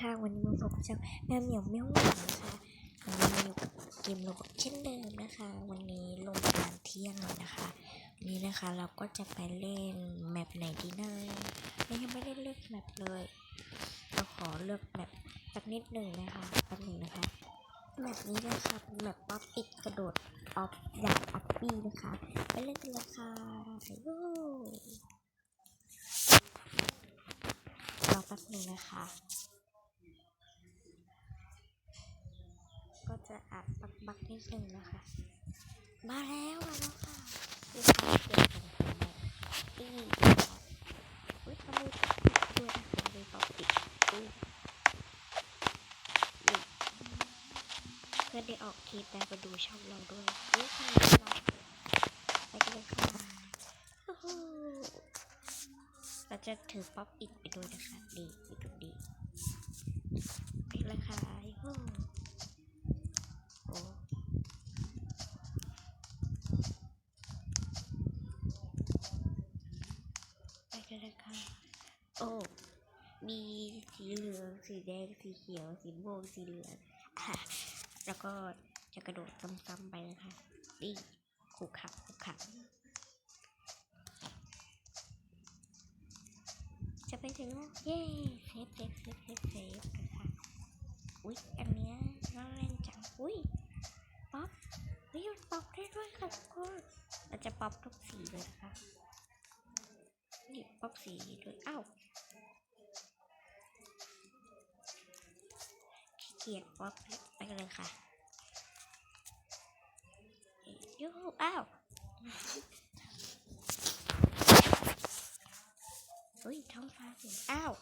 ค่ะวันนี้มาพบกับแมวเหมียวเมียวหวานนะคะวันนี้มาอยู่กับเกมโรบอทเช่นเดิมนะคะ วันนี้ลงประมาณเที่ยงเลยนะคะวันนี้นะคะเราก็จะไปเล่นแมปไหนดีนะเรายังไม่ได้เลือกแมปเลยเราขอเลือกแมปสักนิดหนึ่งนะคะแป๊บหนึ่งนะคะแมปนี้นะคะเป็นแมปป๊อปอิดกระโดดออฟดาบอัปปี้นะคะไปเล่นกันเลยค่ะรอแป๊บหนึ่งนะคะ จะอัดบักบักนิดนึงนะคะ มาแล้วมาแล้วค่ะคือความเปลี่ยนของผมตีอุ้ยทำไมปิดด้วยทำไมปอบปิดอุ้เพื่อนได้ออกคลิปได้วมาดูช่องเราด้วยอุ้ยทำไมเราไปกันเลยค่ะเราจะถือป๊อปอิดไปด้วยนะคะ ดีอยู่ตรงนี้ไปเลยค่ะฮู้อ้ไปกันเลยค่ะ โอ้ มีสีเหลือง สีแดง สีเขียว สีม่วง สีเหลืองค่ะ แล้วก็จะกระโดดซ้ำๆไปเลยค่ะนี่ขู่ขับขู่ขับจะไปถึงเย้เซฟเซฟเซฟเซฟเซฟกันค่ะอุ๊ย อันเนี้ยน่าเล่นจัง อุ๊ย ป๊อปเฮ้ยมันป๊อปได้ด้วยค่ะทุกคนเราจะป๊อปทุกสีเลยนะคะนี่ป๊อปสีด้วย อ้าว ขี้เกียจป๊อปไปกันเลยค่ะยูอ้าวเฮ้ยท้องฟ้าเสียอ้าว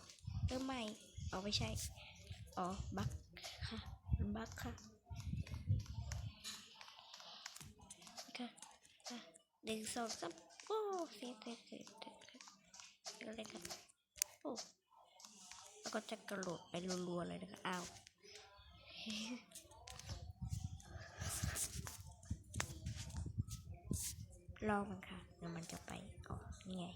เริ่มใหม่เอไม่ใช่ อ๋อ บักค่ะมันบักค่ะค่ะค่ะหนึ่งสองสามโอ้เซฟเซฟเซฟเซฟค่ะเดี๋ยวเลยค่ะโอ้แล้วก็จะกระโดดไปรัวๆเลยนะคะอ้าว รอมันค่ะเดี๋ยวมันจะไปอ๋อนี่ไง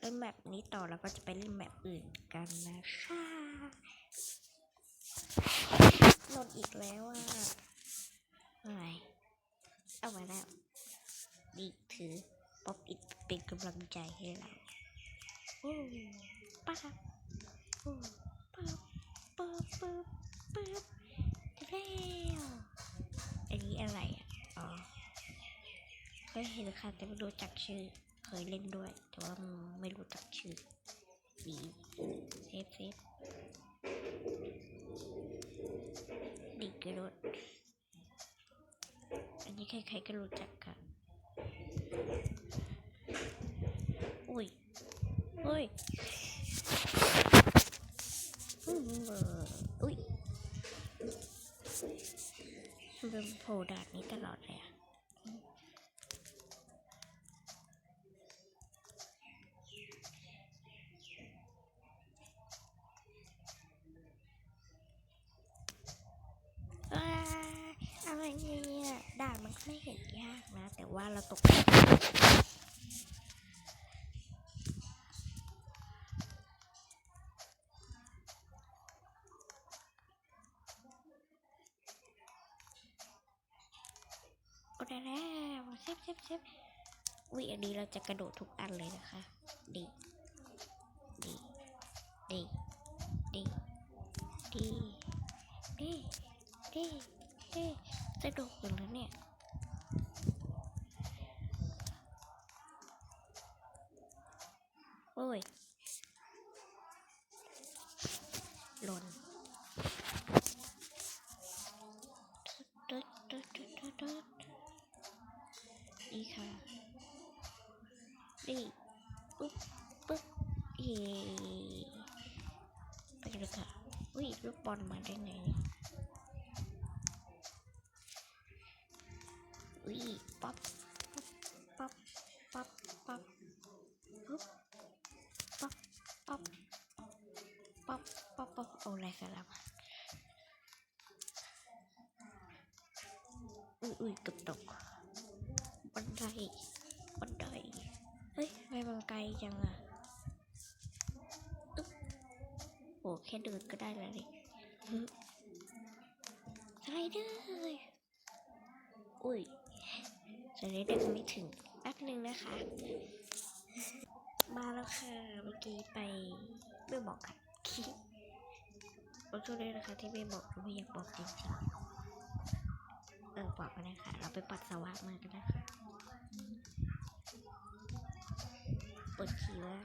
เล่นแบบนี้ต่อแล้วก็จะไปเล่นแบบอื่นกันนะคะหลดอีกแล้วอะอะไรเอาไว้แล้วดีถือป๊อปอิดเป็นกำลังใจให้เราโอ้ป้าโอ้ ป้าป้าป้าป้าแล้วอันนี้อะไรอะ อ๋อเคยเห็นค่ะแต่ไม่รู้จักชื่อ เคยเล่นด้วย แต่ว่าไม่รู้จักชื่อดีเซฟเซฟดีกระโดดอันนี้ใครๆก็รู้จักค่ะ อุ้ยเฮ้ย เบอร์อุ้ยมันเป็นโผล่ด่านนี้ตลอดเลยอะอะไรเนี่ยด่านมันก็ไม่เห็นยากนะ แต่ว่าเราตก แล้วเซฟเซฟเซฟวิอันนี้เราจะกระโดดทุกอันเลยนะคะ ดี ดี ดี ดี ดี ดี ดี ดีสะดวกอยู่แล้วเนี่ยโอ้ยหล่น ลูกบอลมาได้ไงเนี่ยอุ้ยป๊อปป๊อปป๊อปป๊อปปุ๊บป๊อปป๊อปป๊อปป๊อปป๊อปเอาอะไรกันแล้วอุ้ยอุ้ยเกือบตกบันไดบันไดเฮ้ยทำไมมันไกลจังอะอึ๊บ อ้แค่เดินก็ได้แล้วเลยฮึสไลเดอร์อุ้ยสไลเดอร์ไม่ถึงแป๊บหนึ่งนะคะ มาแล้วค่ะ เมื่อกี้ไปไม่บอกค่ะขอโทษด้วยนะคะ ที่ไม่บอกไม่อยากบอกจริงๆเออบอกมาเลยค่ะเราไปปัสสาวะมากันนะคะปวดขี้ว่า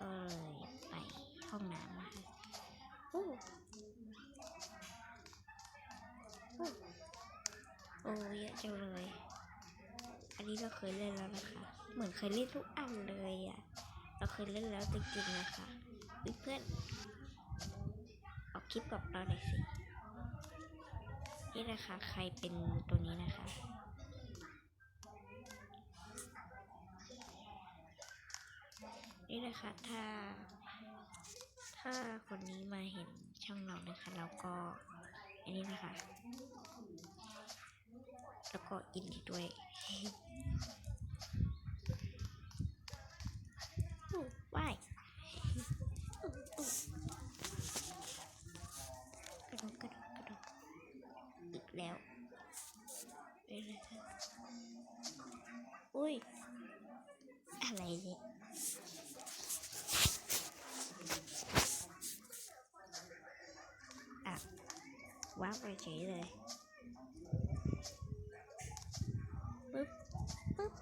ก็เลยไปห้องน้ำนะคะ โอ้โอ้โอ้เยอะจังเลย อันนี้เราเคยเล่นแล้วนะคะ เหมือนเคยเล่นทุกอันเลยอะ่ะ เราเคยเล่นแล้วจริงๆนะคะเฮ้ยเพื่อนออกคลิปกับเราหน่อยสิ นี่นะคะ ใครเป็นตัวนี้นะคะ นี่นะคะถ้า ถ้าคนนี้มาเห็นช่องเรานะคะเราก็อันนี้นะคะ แล้วก็อินดีด้วยอู้ว่ายกระโดดกระโดดกระโดดอีกแล้วเรื่อยๆอุ้ยอะไรเนี่ยอะ ว้าวไปเฉยเลยปึ๊บปึ๊บ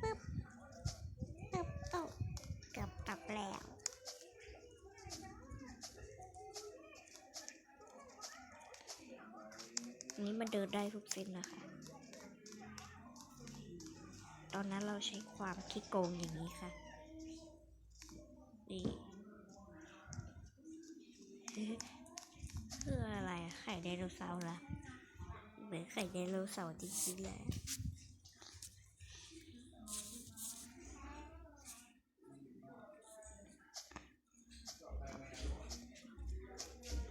ปึ๊บปึ๊บเอ้าเกือบกลับแล้วนนี้มันเดินได้ทุกเส้นนะคะ ตอนนั้นเราใช้ความขี้โกงอย่างนี้ค่ะ นี่ คืออะไรอะ ไดโนเสาร์ละเหมือนไข่ไดโนเสาร์จริงๆแหละ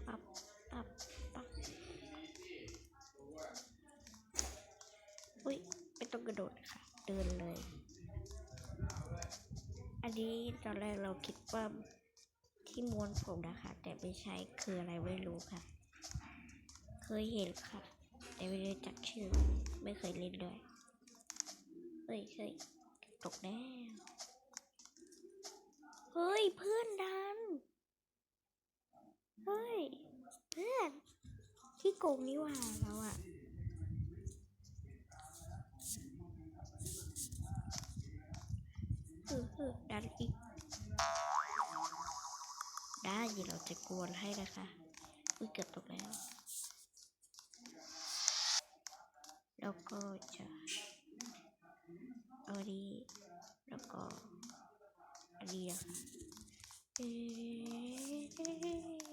ปับปับปับอุ้ยไม่ต้องกระโดดค่ะ เดินเลย อันนี้ตอนแรกเราคิดว่าที่ม้วนผมนะคะ แต่ไม่ใช่คืออะไรไม่รู้ค่ะ เคยเห็นค่ะ แต่ไม่รู้จักชื่อ ไม่เคยเล่นด้วยเฮ้ยเฮ้ยตกแล้วเฮ้ย เพื่อนดัน เฮ้ย เพื่อน ที่โกงนี่หว่าเราอะเออเออดันอีก ได้เดี๋ยวเราจะกวนให้นะคะอุ้ยเกือบตกแล้ว Rococha. Ori. Doko Ori ya Eh.